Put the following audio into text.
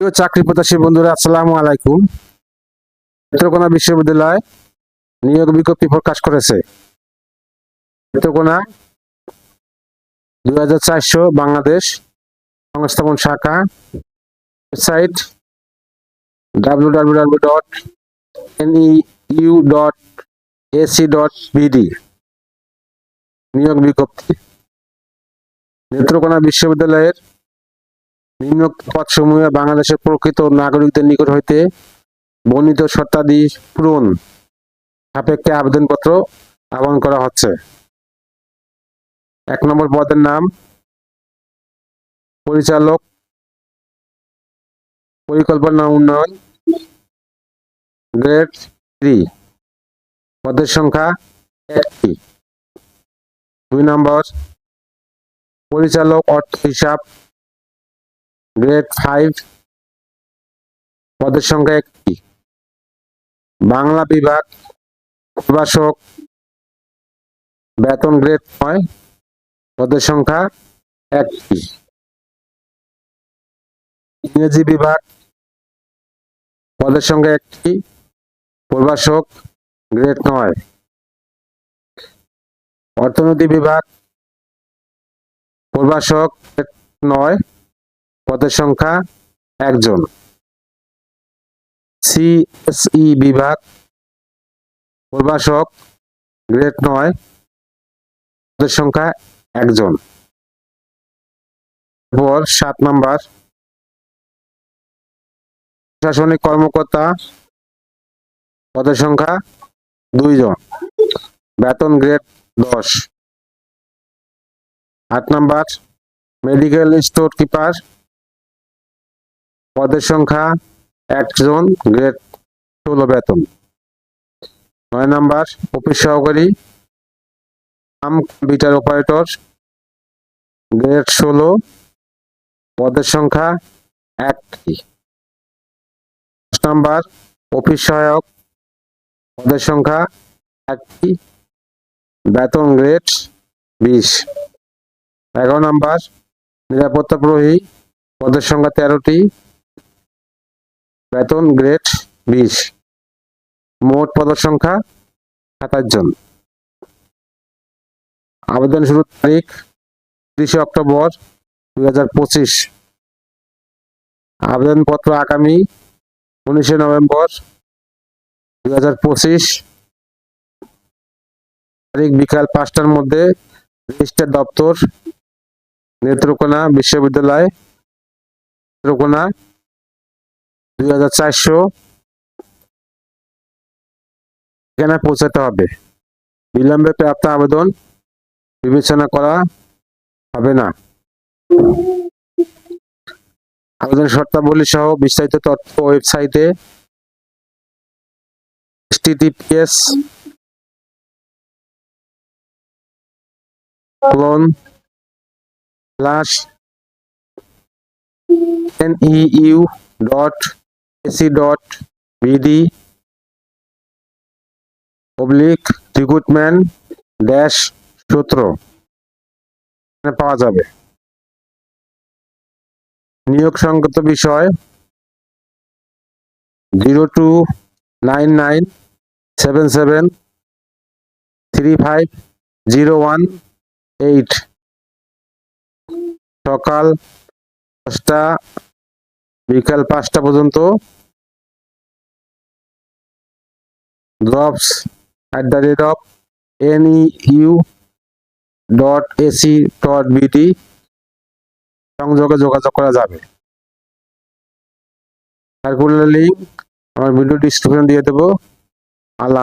চাকরি প্রত্যাশী বন্ধুরা, আসসালামু আলাইকুম। নেত্রকোনা বিশ্ববিদ্যালয় নিয়োগ বিজ্ঞপ্তি প্রকাশ করেছে। নেত্রকোনা দুই হাজার চারশো বাংলাদেশ সংস্থাপন শাখা website W W W dot U dot AC dot BD নিয়োগ বিজ্ঞপ্তি। নেত্রকোনা বিশ্ববিদ্যালয়ের নিম্নোক্ত পদসমূহে বাংলাদেশের প্রকৃত নাগরিকদের নিকট হইতে বর্ণিত শর্তাদি পূরণ সাপেক্ষে আবেদনপত্র আহ্বান করা হচ্ছে। এক নম্বর পদের নাম পরিচালক পরিকল্পনা উন্নয়ন গ্রেড থ্রি পদের সংখ্যা একটি। দুই নম্বর পরিচালক অর্থ হিসাব গ্রেড ফাইভ পদের সংখ্যা একটি। বাংলা বিভাগ প্রভাষক বেতন গ্রেড নয়, পদের সংখ্যা একটি। ইংরেজি বিভাগ পদের সংখ্যা একটি, প্রভাষক গ্রেড নয়। অর্থনীতি বিভাগ প্রভাষক নয় পদের সংখ্যা একজন। সিএসই বিভাগ প্রভাষক গ্রেড নয়, পদের সংখ্যা একজন। পর সাত নাম্বার। প্রশাসনিক কর্মকর্তা পদের সংখ্যা দুইজন, বেতন গ্রেড দশ। আট নাম্বার, মেডিকেল স্টোর কিপার পদের সংখ্যা একজন গ্রেড ষোলো বেতন। নয় নাম্বার, অফিস সহকারী, আম কম্পিউটার অপারেটর, গ্রেড ষোলো, পদের সংখ্যা একটি। দশ নাম্বার, অফিস সহায়ক, পদের সংখ্যা একটি, বেতন গ্রেড বিশ। এগারো নাম্বার নিরাপত্তা প্রহরী পদের সংখ্যা তেরোটি বেতন গ্রেড বিশ। মোট পদের সংখ্যা সাতাশ জন। আবেদন শুরুর তারিখ তিরিশে অক্টোবর দুই হাজার পঁচিশ। আবেদনপত্র আগামী উনিশে নভেম্বর দুই হাজার পঁচিশ। তারিখ বিকাল পাঁচটার মধ্যে রেজিস্টার দপ্তর নেত্রকোনা বিশ্ববিদ্যালয় নেত্রকোনা দুই হাজার চারশো। এখানে পৌঁছাতে হবে। বিলম্বে প্রাপ্ত আবেদন বিবেচনা করা হবে না। আবেদন শর্তাবলী সহ বিস্তারিত তথ্য ওয়েবসাইটে https colon slash new dot AC dot BD oblique recruitment dash সূত্র। পাওয়া যাবে। নিয়োগ সংগত বিষয় zero two nine nine seven seven three five zero one eight. সকাল দশটা বিকাল পাঁচটা পর্যন্ত। Jobs at the rate of N U dot AC dot BT সংযোগে যোগাযোগ করা যাবে। সার্কুলার লিঙ্ক আমার ভিডিও ডিসক্রিপশন দিয়ে দেবো। আল্লাহ